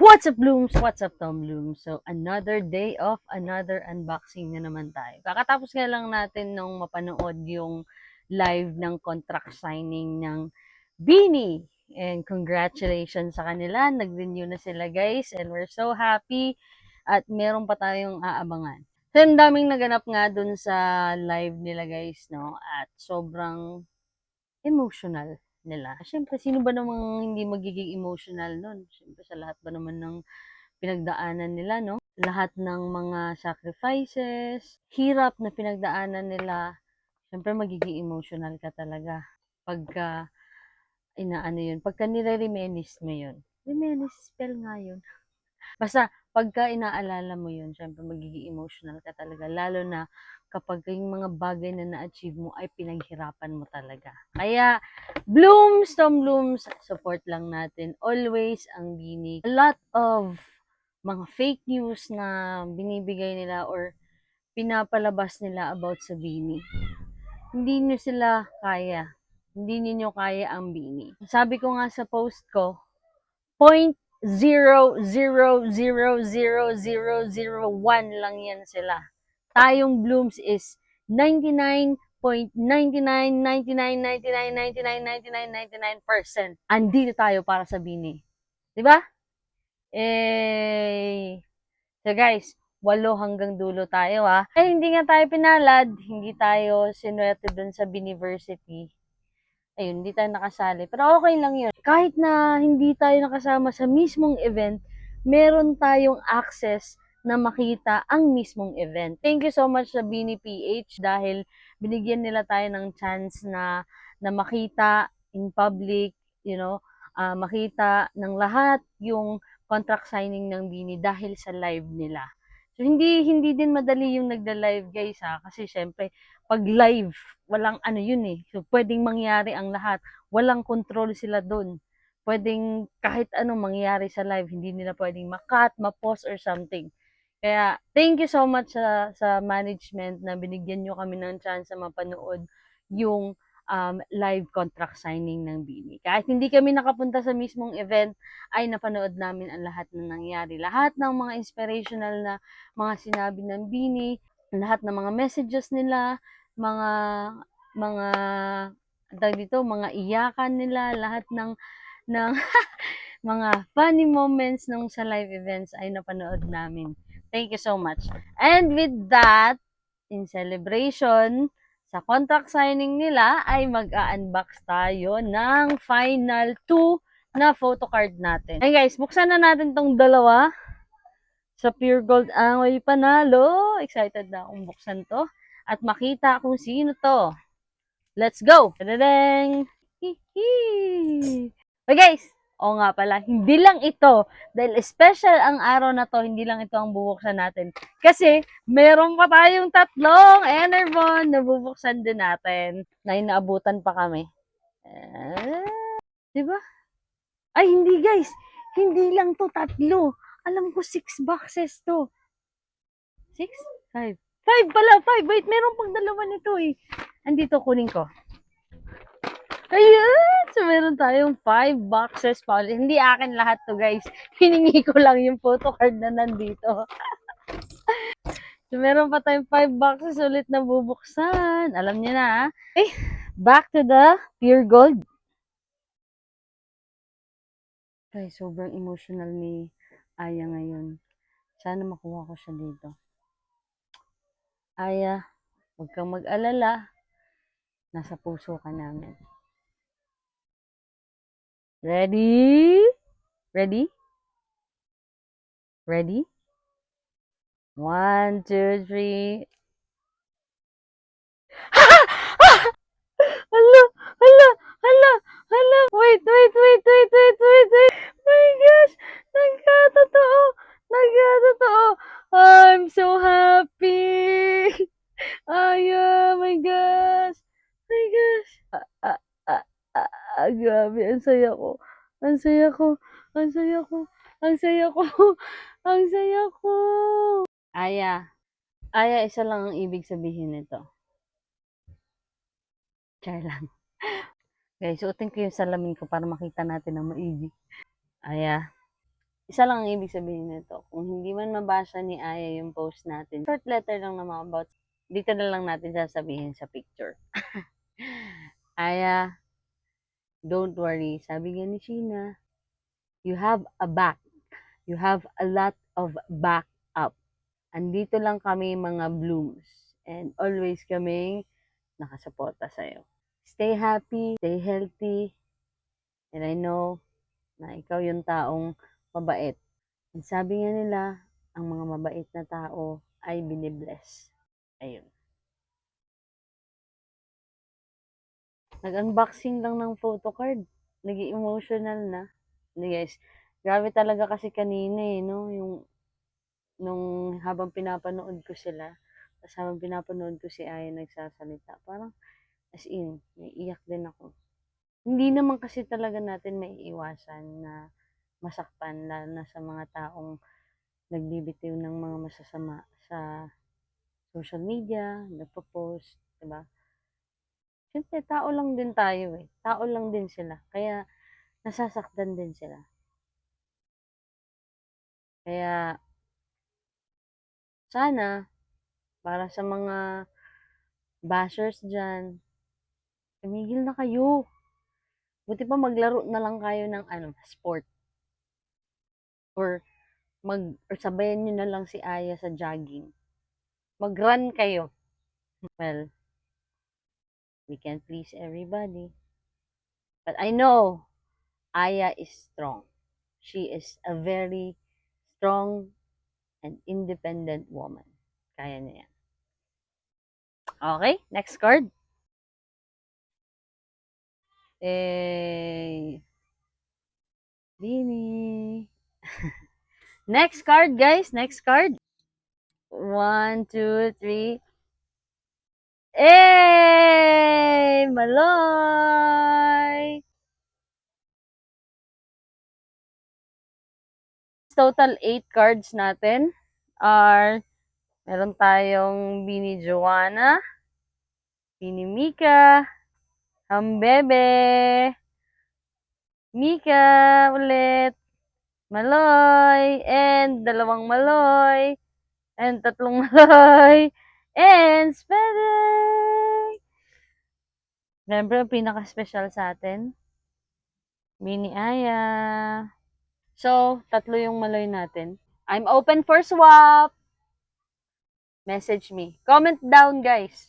What's up, Blooms? What's up, Tom Bloom? So, another day of another unboxing na naman tayo. Kakatapos nga lang natin nung mapanood yung live ng contract signing ng Beanie. And congratulations sa kanila. Nag-renew na sila, guys. And we're so happy. At meron pa tayong aabangan. So, ang daming naganap nga dun sa live nila, guys, no? At sobrang emotional nila. Siyempre, sino ba namang hindi magiging emotional nun? Siyempre, sa lahat ba naman ng pinagdaanan nila, no? Lahat ng mga sacrifices, hirap na pinagdaanan nila, siyempre, magiging emotional ka talaga. Pagka, inaano yun, pagka nire-reminis mo yun. Reminis, spell nga yun. Basta, pagka inaalala mo yun, syempre magiging emotional ka talaga. Lalo na kapag yung mga bagay na na-achieve mo ay pinaghirapan mo talaga. Kaya, blooms, Tom Blooms, support lang natin. Always ang bini. A lot of mga fake news na binibigay nila or pinapalabas nila about sa bini. Hindi nyo sila kaya. Hindi ninyo kaya ang bini. Sabi ko nga sa post ko, point zero zero zero zero zero zero one lang yan sila. Tayong blooms is 99.9999999999% andito tayo para sa bini. 'Di ba? Eh So guys, walo hanggang dulo tayo ah. Eh hindi nga tayo pinalad, hindi tayo sinuwerte dun sa Biniversity. Ayun, hindi tayo nakasali. Pero okay lang yun. Kahit na hindi tayo nakasama sa mismong event, meron tayong access na makita ang mismong event. Thank you so much sa Bini PH dahil binigyan nila tayo ng chance na na makita in public, you know, ah, makita ng lahat yung contract signing ng Bini dahil sa live nila. So hindi hindi din madali yung nagda-live guys ha kasi syempre pag live walang ano yun eh. So pwedeng mangyari ang lahat. Walang control sila doon. Pwedeng kahit ano mangyari sa live, hindi nila pwedeng makat, ma-pause or something. Kaya thank you so much sa sa management na binigyan nyo kami ng chance na mapanood yung um, live contract signing ng Bini. Kahit hindi kami nakapunta sa mismong event, ay napanood namin ang lahat na nangyari. Lahat ng mga inspirational na mga sinabi ng Bini, lahat ng mga messages nila, mga mga tawag dito, mga iyakan nila, lahat ng ng mga funny moments nung sa live events ay napanood namin. Thank you so much. And with that, in celebration, sa contract signing nila ay mag-unbox tayo ng final 2 na photocard natin. Hey guys, buksan na natin tong dalawa sa Pure Gold Angoy Panalo. Excited na akong buksan to at makita kung sino to. Let's go! Tadadang! Hihi! Okay guys, o nga pala, hindi lang ito, dahil special ang araw na to, hindi lang ito ang bubuksan natin. Kasi, meron pa tayong tatlong Enerbon na bubuksan din natin. Na inaabutan pa kami. Eh, di ba? Ay, hindi guys. Hindi lang to tatlo. Alam ko, six boxes to. Six? Five. Five pala, five. Wait, meron pang dalawa nito eh. Andito, kunin ko. Ayan! Meron tayong five boxes pa. Hindi akin lahat to, guys. Hiningi ko lang yung photocard na nandito. so, meron pa tayong five boxes ulit na bubuksan. Alam niyo na, ha? Okay, back to the pure gold. Ay, sobrang emotional ni Aya ngayon. Sana makuha ko siya dito. Aya, huwag kang mag-alala. Nasa puso ka namin. Ready? Ready? Ready? One, two, three. Hala! Hala! Ah, grabe, ang saya ko. Ang saya ko. Ang saya ko. Ang saya ko. Ang saya ko. Aya. Aya, isa lang ang ibig sabihin nito. Char lang. Guys, suotin ko yung salamin ko para makita natin ang maigi. Aya, Isa lang ang ibig sabihin nito. Kung hindi man mabasa ni Aya yung post natin, short letter lang naman about, dito na lang natin sasabihin sa picture. Aya, don't worry. Sabi nga ni Sheena, you have a back. You have a lot of back up. Andito lang kami mga blooms. And always kaming nakasuporta sa'yo. Stay happy, stay healthy, and I know na ikaw yung taong mabait. And sabi nga nila, ang mga mabait na tao ay binibless. Ayun. Nag-unboxing lang ng photocard. Naging emotional na. Hindi guys, grabe talaga kasi kanina eh, no? Yung, nung habang pinapanood ko sila, tapos habang pinapanood ko si Aya nagsasalita, parang as in, naiiyak din ako. Hindi naman kasi talaga natin may iwasan na masaktan, lalo na sa mga taong nagbibitiw ng mga masasama sa social media, nagpo-post, diba? Siyempre, tao lang din tayo eh. Tao lang din sila. Kaya, nasasaktan din sila. Kaya, sana, para sa mga bashers dyan, tumigil na kayo. Buti pa maglaro na lang kayo ng ano, sport. Or, mag, or sabayan nyo na lang si Aya sa jogging. Mag-run kayo. Well, we can't please everybody. But I know Aya is strong. She is a very strong and independent woman. Kaya niya yan. Okay, next card. Eh, Dini. next card, guys. Next card. One, two, three. Hey! Maloy! Total 8 cards natin are meron tayong Bini Joanna, Bini Mika, Hambebe, Mika ulit, Maloy, and dalawang Maloy, and tatlong Maloy, and Spede! Ang pinaka-special sa atin, Mini Aya. So, tatlo yung Maloy natin. I'm open for swap. Message me. Comment down, guys.